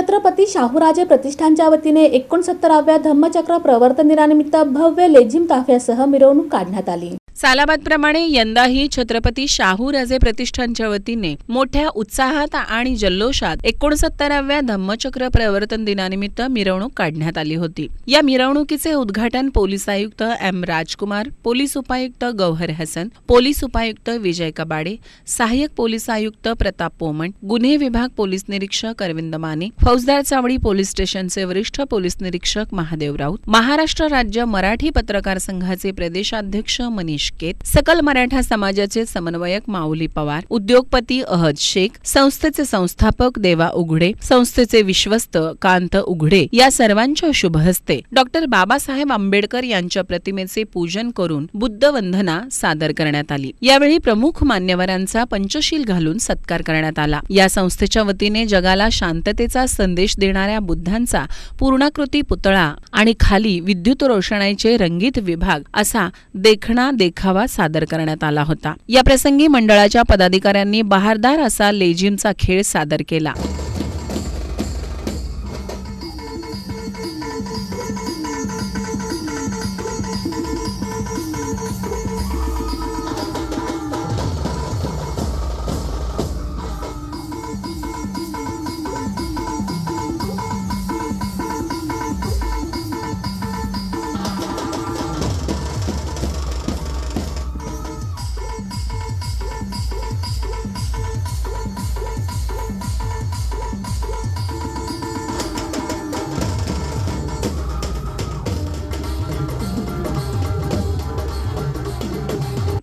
छत्रपती शाहूराजे प्रतिष्ठानच्या वतीने एकोणसत्तराव्या धम्मचक्र प्रवर्तनिरानिमित्त भव्य लेझिम ताफ्यासह मिरवणूक काढण्यात आली. सालाबादप्रमाणे यंदाही छत्रपती शाहू राजे प्रतिष्ठानच्या वतीने मोठ्या उत्साहात आणि जल्लोषात एकोणसत्तराव्या धम्मचक्र प्रवर्तन दिनानिमित्त मिरवणूक काढण्यात आली होती. या मिरवणुकीचे उद्घाटन पोलीस आयुक्त एम राजकुमार पोलीस उपायुक्त गौहर हसन पोलीस उपायुक्त विजय कबाडे सहाय्यक पोलीस आयुक्त प्रताप पोमण गुन्हे विभाग पोलीस निरीक्षक अरविंद माने फौजदार चावडी पोलीस स्टेशनचे वरिष्ठ पोलीस निरीक्षक महादेव राऊत महाराष्ट्र राज्य मराठी पत्रकार संघाचे प्रदेशाध्यक्ष मनीष केत सकल मराठा समाजाचे समन्वयक माऊली पवार उद्योगपती अहद शेख संस्थेचे संस्थापक देवा उघडे संस्थेचे विश्वस्त कांत उघडे या सर्वांच्या शुभ हस्ते डॉक्टर बाबासाहेब आंबेडकर यांच्या प्रतिमेचे पूजन करून बुद्ध वंदना सादर करण्यात आली. यावेळी प्रमुख मान्यवरांचा पंचशील घालून सत्कार करण्यात आला. या संस्थेच्या वतीने जगाला शांततेचा संदेश देणाऱ्या बुद्धांचा पूर्णाकृती पुतळा आणि खाली विद्युत रोषणाईचे रंगीत विभाग असा देखणा देख देखावा सादर करण्यात आला होता. या प्रसंगी मंडळाच्या पदाधिकाऱ्यांनी बहारदार असा लेझिमचा खेळ सादर केला.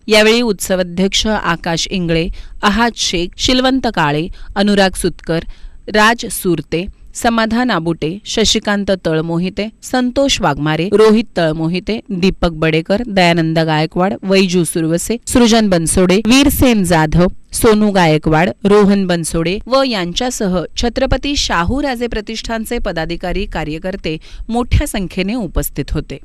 यावेळी उत्सवाध्यक्ष आकाश इंगळे अहाद शेख शिलवंत काळे अनुराग सुतकर राज सुरते समाधान आबुटे शशिकांत तळमोहिते संतोष वाघमारे रोहित तळमोहिते दीपक बडेकर दयानंद गायकवाड वैजू सुरवसे सृजन बनसोडे वीरसेन जाधव सोनू गायकवाड रोहन बनसोडे व यांच्यासह छत्रपती शाहू राजे प्रतिष्ठानचे पदाधिकारी कार्यकर्ते मोठ्या संख्येने उपस्थित होते.